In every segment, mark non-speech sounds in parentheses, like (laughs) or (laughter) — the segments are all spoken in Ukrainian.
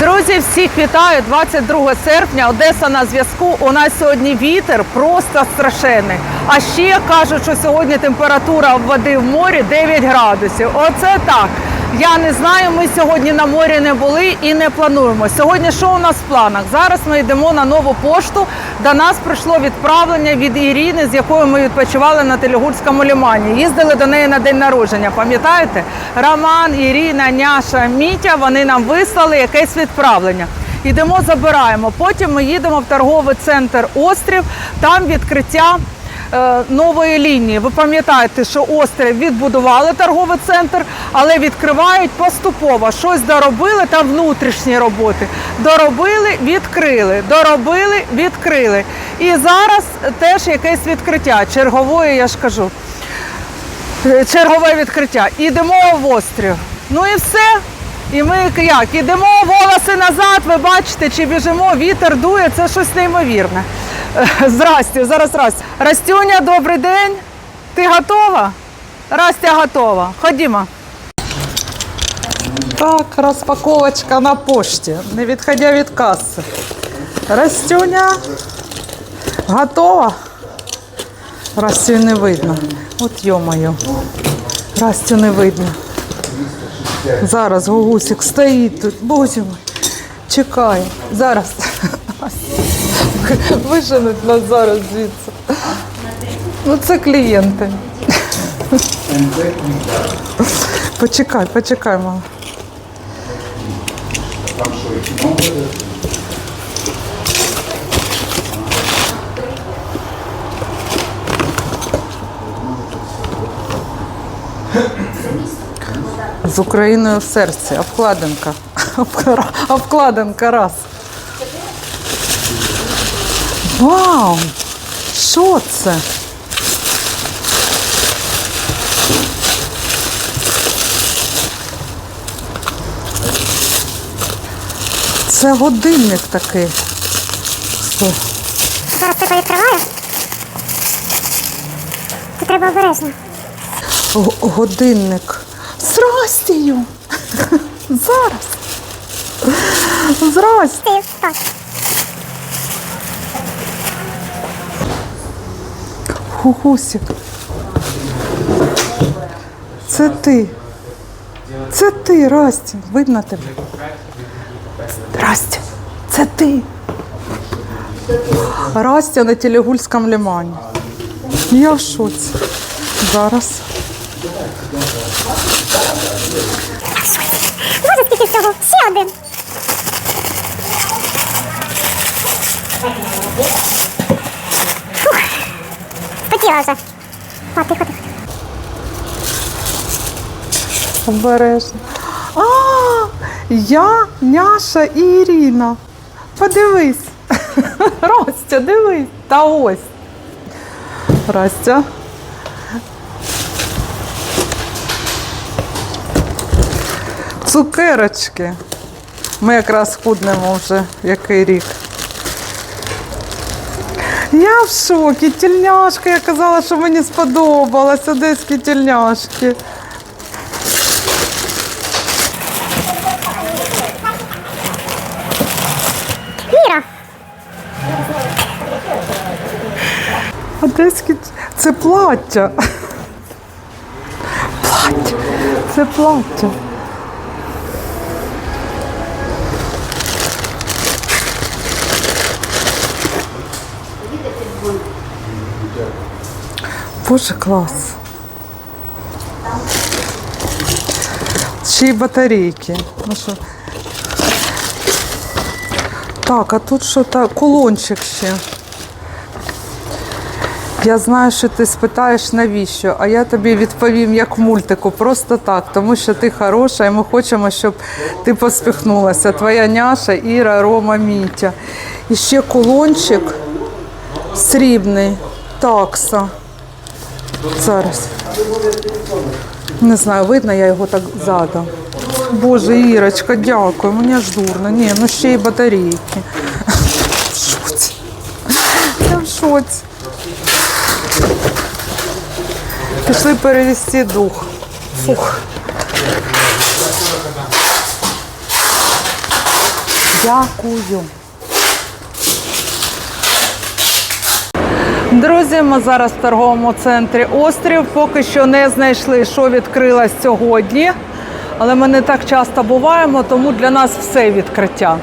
Друзі, всіх вітаю! 22 серпня, Одеса на зв'язку. У нас сьогодні вітер просто страшенний. А ще кажуть, що сьогодні температура води в морі 9 градусів. Оце так. Я не знаю, ми сьогодні на морі не були і не плануємо. Сьогодні що у нас в планах? Зараз ми йдемо на нову пошту. До нас прийшло відправлення від Ірини, з якою ми відпочивали на Телегурському лімані. Їздили до неї на день народження. Пам'ятаєте? Роман, Ірина, Няша, Мітя. Вони нам вислали якесь відправлення. Йдемо, забираємо. Потім ми їдемо в торговий центр Острів. Там відкриття нової лінії. Ви пам'ятаєте, що острів відбудували торговий центр, але відкривають поступово. Щось доробили там внутрішні роботи. Доробили, відкрили, доробили, відкрили. І зараз теж якесь відкриття чергової, я ж кажу. Е, Чергове відкриття. Ідемо в острів. Ну і все. І ми як? Ідемо волоси назад, ви бачите, чи біжимо, вітер дує, це щось неймовірне. Е, Здрасте, зараз Растя. Растюня, добрий день. Ти готова? Растя готова. Ходімо. Так, розпаковочка на пошті, не відходя від каси. Растюня, готова? Растю не видно. От йо-моє. Растю не видно. Зараз Гугусик стоїть тут. Боже мой. Чекає. Зараз. Виженуть нас зараз звідси. Ну це клієнти. Почекай, почекай, мама. З Україною в серці. Обкладинка. Обкладинка раз. Вау! Що це? Це годинник такий. Зараз ти відкриваю. Тут треба обережно. Г- Годинник. З Растію. (laughs) Зараз. Ти так. Гугусик. Це ти. Це ти, Растя. Видно тебе. Растя, це ти. Растя на Телегульському лимані. Я в шоці. Зараз. Боже, скільки всього. Ще один. Хотіла вже. О, тихо. Обережно. А, я, Няша і Ірина. Подивись. (laughs) Растя, дивись. Та ось. Растя. Цукерочки. Ми якраз худнемо вже який рік. Я в шокі. Тільняшка, я казала, що мені сподобалась. Одеські тільняшки. Міра. Одеські це плаття. Плаття. Це плаття. Боже, клас. Ще й батарейки. Ну що? Так, а тут що то кулончик ще. Я знаю, що ти спитаєш навіщо, а я тобі відповім як в мультику, просто так, тому що ти хороша, і ми хочемо, щоб ти поспіхнулася. Твоя няша, Іра, Рома, Мітя. І ще кулончик срібний, такса. Зараз. Не знаю, видно, я його так задам. Боже, Ірочка, дякую, мені аж дурно. Ні, ну ще й батарейки. (laughs) В шоці. Я в шоці. Пішли перевести дух. Фух. Дякую. Друзі, ми зараз в торговому центрі Острів. Поки що не знайшли, що відкрилось сьогодні. Але ми не так часто буваємо, тому для нас все відкриття.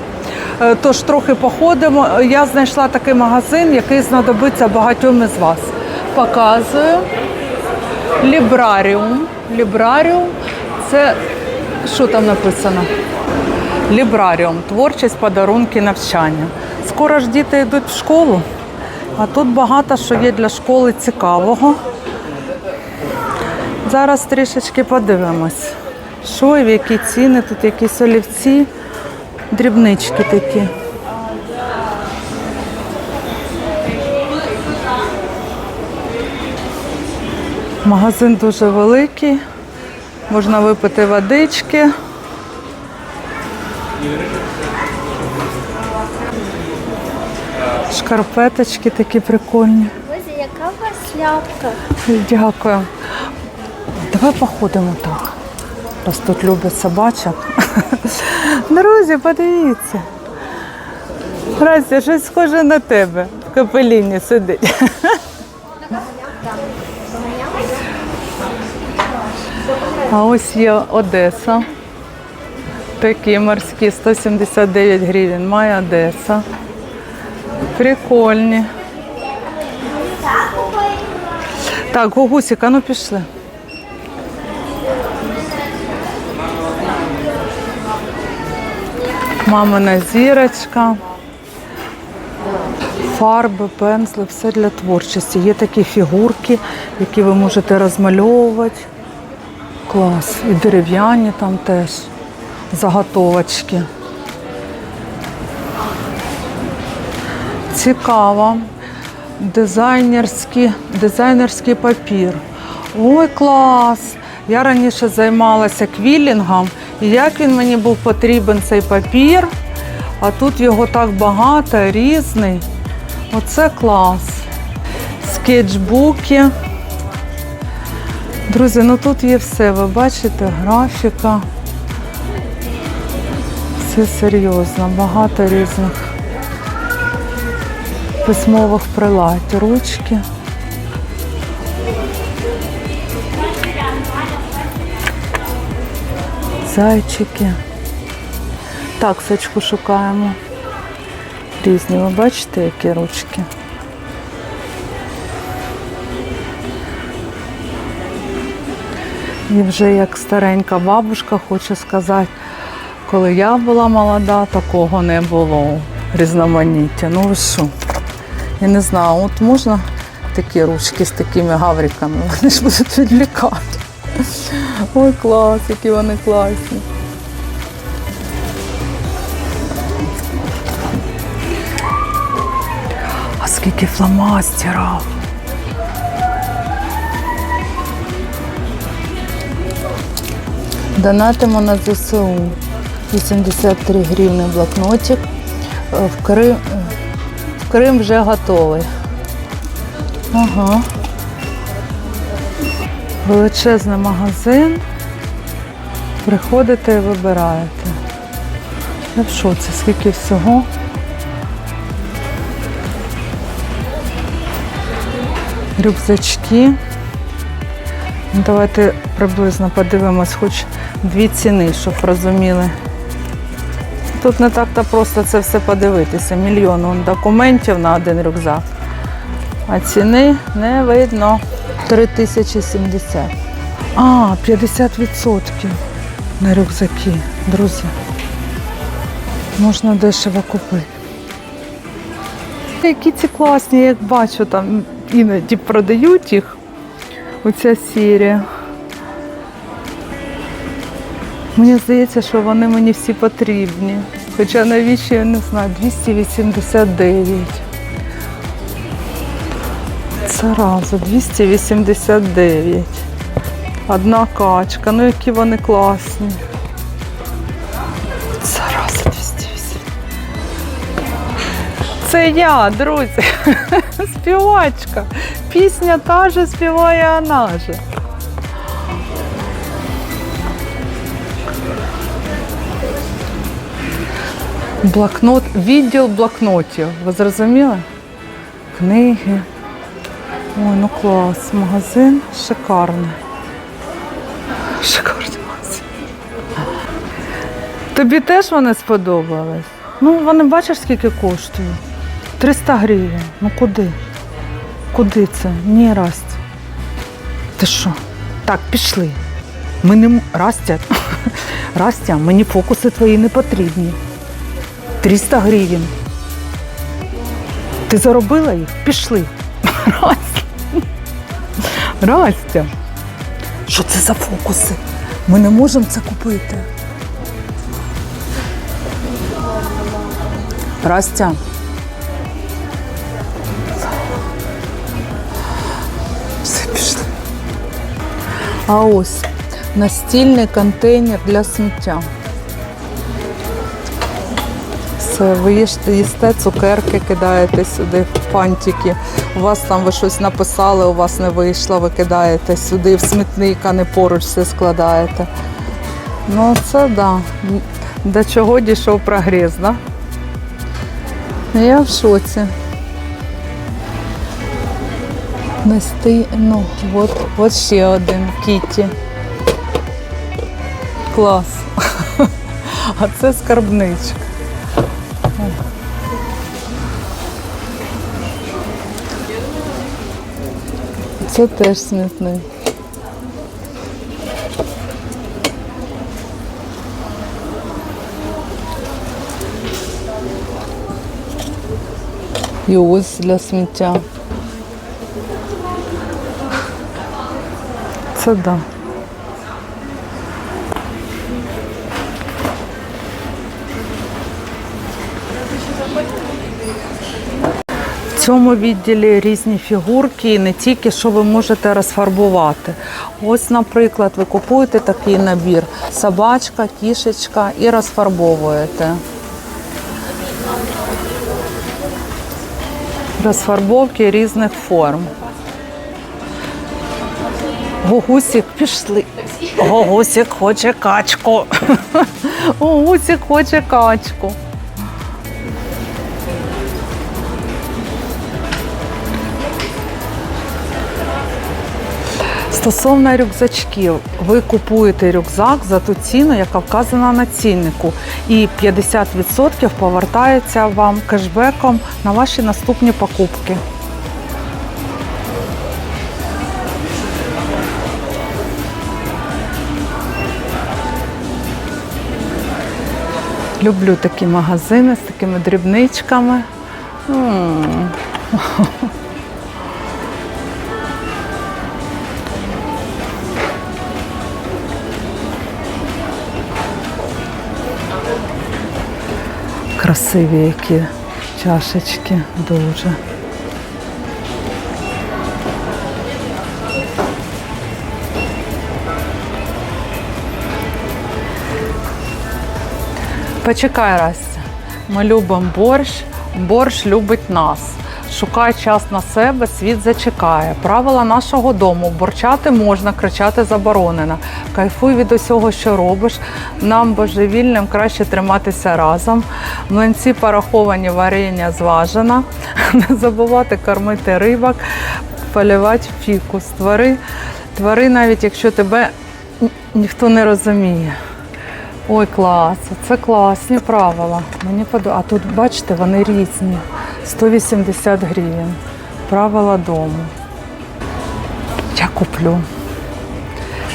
Е, Тож трохи походимо. Я знайшла такий магазин, який знадобиться багатьом із вас. Показую. Лібраріум. Лібраріум це що там написано? Лібраріум, творчість, подарунки, навчання. Скоро ж діти йдуть в школу, а тут багато що є для школи цікавого. Зараз трішечки подивимось, що і в які ціни, тут якісь олівці, дрібнички такі. Магазин дуже великий, можна випити водички. Шкарпеточки такі прикольні. Боже, яка у вас шляпка? Дякую. Давай походимо так. Раз тут люблять собачок. Друзі, подивіться. Растя, щось схоже на тебе. В капеліні сидить. А ось є Одеса. Такі морські 179 гривень. Має Одеса. Прикольні. Так, Гугусіка, ну пішли. Мамина зірочка. Фарби, пензли, все для творчості. Є такі фігурки, які ви можете розмальовувати. Клас. І дерев'яні там теж заготовочки. Цікаво. Дизайнерський, дизайнерський папір. Ой, клас! Я раніше займалася квілінгом, і як він мені був потрібен цей папір, а тут його так багато, різний. Оце клас. Скетчбуки. Друзі, ну тут є все, ви бачите, графіка. Все серйозно, багато різних письмових прилад, ручки. Зайчики. Так, сачку шукаємо. Різні, ви бачите, які ручки. І вже як старенька бабушка хочу сказати, коли я була молода, такого не було різноманіття. Ну ви що? Я не знаю, от можна такі ручки з такими гавриками, вони ж будуть відлікати. Ой, клас, які вони класні. А скільки фломастерів. Донатимо на ЗСУ. 83 гривни блокнотик. Е, В Крим, Крим вже готовий. Ага. Величезний магазин. Приходите і вибираєте. Я в шоці, скільки всього. Рюкзачки. Ну, Давайте приблизно подивимось хоч дві ціни, щоб розуміли. Тут не так-то просто це все подивитися. Мільйон документів на один рюкзак. А ціни не видно. 3070. А, 50% на рюкзаки, друзі. Можна дешево купити. Які ці класні, як бачу, там іноді продають їх. Оця серія. Мені здається, що вони мені всі потрібні. Хоча навіщо я не знаю, 289. Це разу 289. Одна качка. Ну які вони класні. Це разу 280. Це я, друзі. (laughs) Співачка. Пісня та же співає вона же. Блокнот, відділ блокнотів. Ви зрозуміли? Книги. Ой, ну клас. Магазин шикарний. Шикарний магазин. Тобі теж вони сподобались? Ну, вони бачиш, скільки коштують? 300 гривень. Ну куди? Куди це? Ні, Растя. Ти що? Так, пішли. Ми не Растя. (laughs) Растя, мені фокуси твої не потрібні. 300 гривень. Ти заробила їх? Пішли. Растя. Растя. Що це за фокуси? Ми не можемо це купити. Растя. Все пішли. А ось настільний контейнер для сміття. Все, ви їсте цукерки, кидаєте сюди в пантики. У вас там ви щось написали, у вас не вийшло, ви кидаєте сюди в смітник, а не поруч все складаєте. Ну, це да. До чого дійшов прогрес, да? Я в шоці. Нести, ну, от, от ще один Кіті. Клас. (laughs) А це скарбничка. Це теж смітник. І ось для сміття. Це да. Цьому відділі різні фігурки, і не тільки що ви можете розфарбувати. Ось, наприклад, ви купуєте такий набір: собачка, кішечка і розфарбовуєте. Розфарбовки різних форм. Гогусік пішли. Гогусік хоче качку. (laughs) Гогусік хоче качку. Стосовно рюкзачків, ви купуєте рюкзак за ту ціну, яка вказана на ціннику, і 50% повертається вам кешбеком на ваші наступні покупки. Люблю такі магазини з такими дрібничками. М. Красиві які чашечки дуже. Почекай, раз, Ми любимо борщ, борщ любить нас. Шукай час на себе, світ зачекає. Правила нашого дому. Борчати можна, кричати заборонено. Кайфуй від усього, що робиш. Нам божевільним краще триматися разом. Млинці пораховані, варення зважено. (laughs) Не забувати кормити рибок, полювати фікус. Твори, твори навіть якщо тебе ніхто не розуміє. Ой, клас, це класні правила. Мені подобається. А тут, бачите, вони різні. 180 гривень. Правила дому. Я куплю.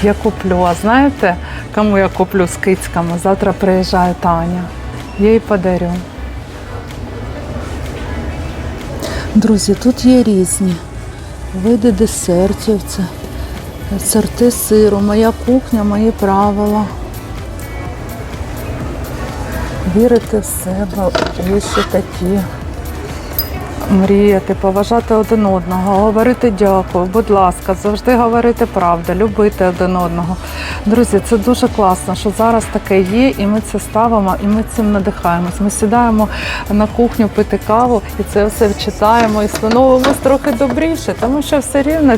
Я куплю. А знаєте, кому я куплю з кицьками? Завтра приїжджає Таня. Я їй подарю. Друзі, тут є різні види десертів. Це сорти сиру, моя кухня, мої правила. Вірити в себе, є ще такі. Мріяти, поважати один одного, говорити дякую, будь ласка, завжди говорити правду, любити один одного. Друзі, це дуже класно, що зараз таке є, і ми це ставимо, і ми цим надихаємось. Ми сідаємо на кухню пити каву і це все читаємо і становимось трохи добріше, тому що все рівно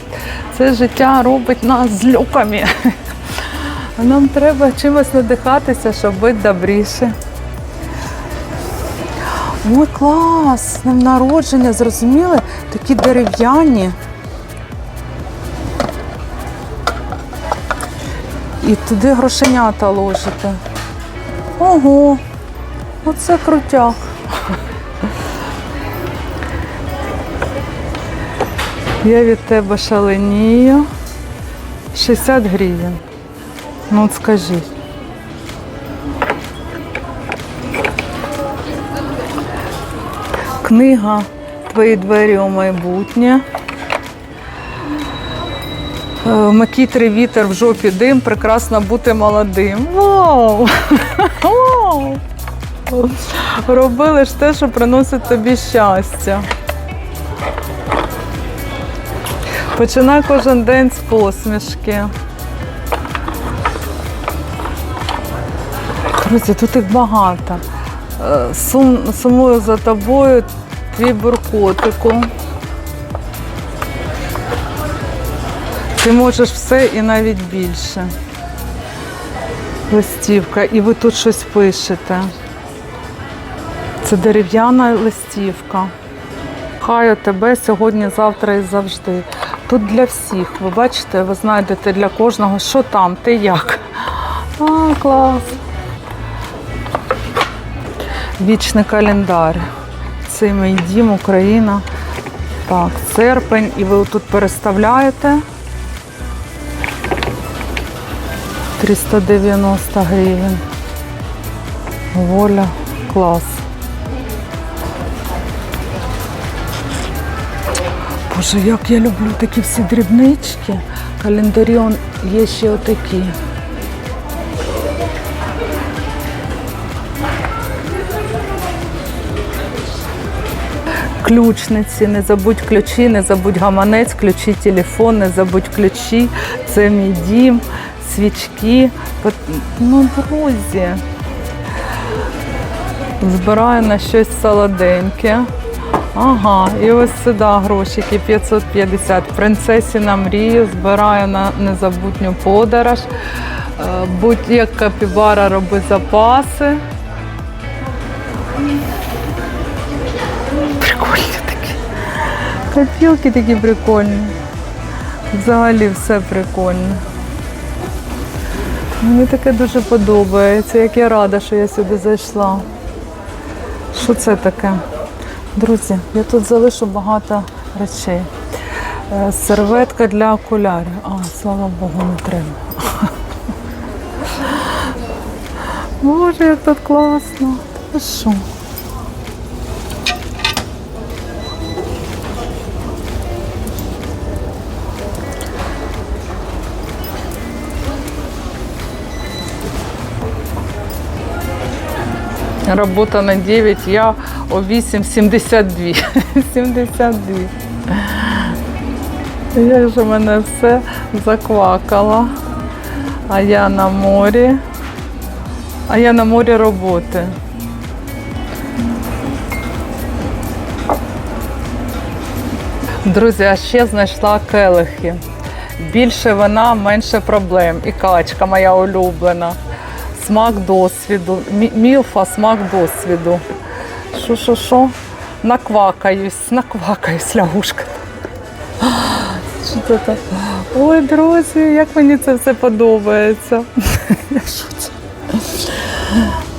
це життя робить нас злюками. Нам треба чимось надихатися, щоб бути добріше. Ой, клас! З народження, зрозуміли? Такі дерев'яні. І туди грошенята ложите. Ого, оце крутяк. Я від тебе шаленію. 60 гривень. Ну от скажіть. Книга Твої двері у майбутнє. Е, Макітрий вітер в жопі дим, прекрасно бути молодим. Вау! (laughs) Вау! Робили ж те, що приносить тобі щастя. Починай кожен день з посмішки. Друзі, тут їх багато. Сум, сумую за тобою, твій буркотику. Ти можеш все і навіть більше. Листівка, і ви тут щось пишете. Це дерев'яна листівка. Хаю тебе сьогодні, завтра і завжди. Тут для всіх. Ви бачите, ви знайдете для кожного, що там, ти як. А, клас. Вічний календар. Це мій дім, Україна. Так, серпень. І ви тут переставляєте. 390 гривень. Воля, клас. Боже, як я люблю такі всі дрібнички. Календарі є ще отакі. Ключниці, не забудь ключі, не забудь гаманець, ключі, телефон, не забудь ключі. Це мій дім, свічки. Ну, друзі. Збираю на щось солоденьке. Ага, і ось сюди грошики 550. Принцесі на мрію, збираю на незабутню подорож. Е, Будь як капібара, роби запаси. Копілки такі прикольні. Взагалі все прикольне. Мені таке дуже подобається, як я рада, що я сюди зайшла. Що це таке? Друзі, я тут залишу багато речей. Е, Серветка для окулярів. А, слава Богу, не треба. Боже, як тут класно. Та що? Робота на 9, я о 8.72. 72. Як же мене все заквакало. А я на морі. А я на морі роботи. Друзі, а ще знайшла келихи. Більше вина, менше проблем. І качка моя улюблена. Смак досвіду. Мі- Мілфа, смак досвіду. Що, що, що? Наквакаюсь, наквакаюсь, лягушка. Що це? Ой, друзі, як мені це все подобається.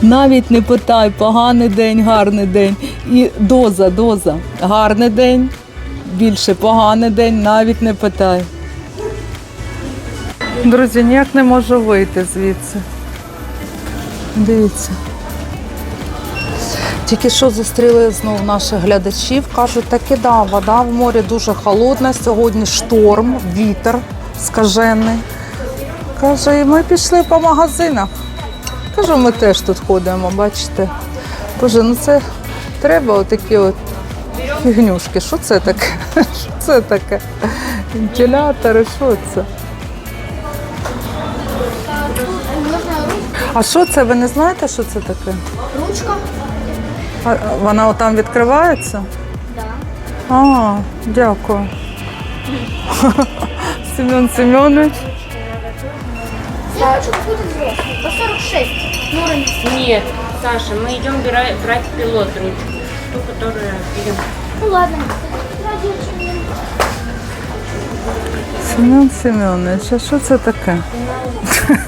Навіть не питай, поганий день, гарний день. І доза, доза. Гарний день, більше поганий день, навіть не питай. Друзі, ніяк не можу вийти звідси. Дивіться. Тільки що зустріли знову наших глядачів. Кажуть, таки да, вода в морі дуже холодна. Сьогодні шторм, вітер скажений. Каже, і ми пішли по магазинах. Кажу, ми теж тут ходимо, бачите. Боже, ну це треба отакі от фігнюшки. Що це таке? (laughs) Що це таке? Вентилятори, що це? А що це? Ви не знаєте, що це таке? Ручка? А, вона отам відкривається? Да. А, дякую. Семен Семенович. Савочек будет взрослый, по 46. Ну, Нет, Саша, мы идем брать пилот ручку. ту, которую идем. Ну ладно. Семен Семенович, а що це таке?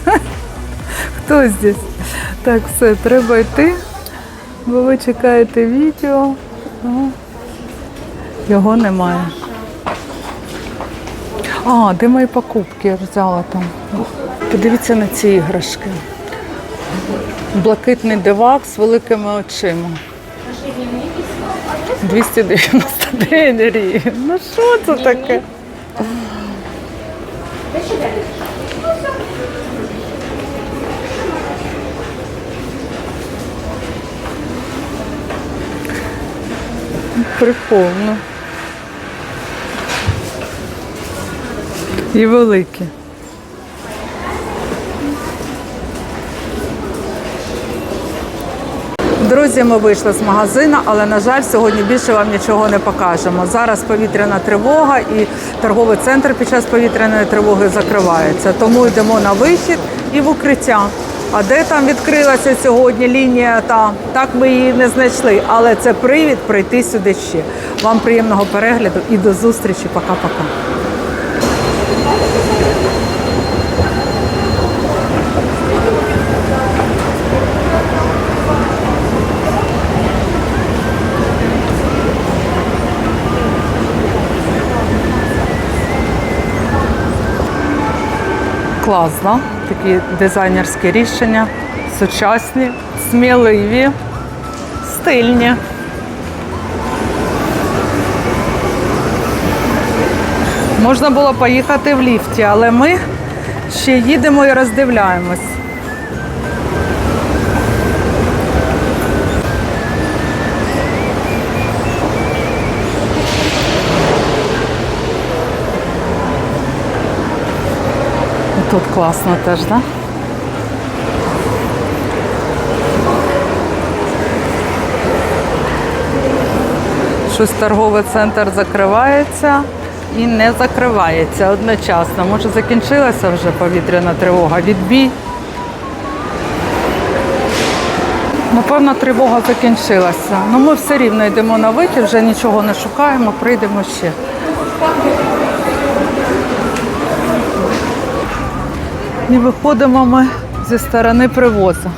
(laughs) Хто здесь? Так, все, треба йти, бо ви чекаєте відео. Його немає. А, де мої покупки? Я взяла там. Подивіться на ці іграшки. Блакитний дивак з великими очима. 299 гривень. Ну що це таке? Прикольно. І великі. Друзі, ми вийшли з магазину, але на жаль, сьогодні більше вам нічого не покажемо. Зараз повітряна тривога і торговий центр під час повітряної тривоги закривається. Тому йдемо на вихід і в укриття. А де там відкрилася сьогодні лінія, та так ми її не знайшли. Але це привід прийти сюди ще. Вам приємного перегляду і до зустрічі. Пока-пока. Класно, такі дизайнерські рішення, сучасні, сміливі, стильні. Можна було поїхати в ліфті, але ми ще їдемо і роздивляємось. Тут класно теж, так? Да? Щось торговий центр закривається і не закривається одночасно. Може закінчилася вже повітряна тривога, відбій. Напевно, тривога закінчилася. Ну ми все рівно йдемо на вихід, вже нічого не шукаємо, прийдемо ще. І виходимо ми зі сторони привозу.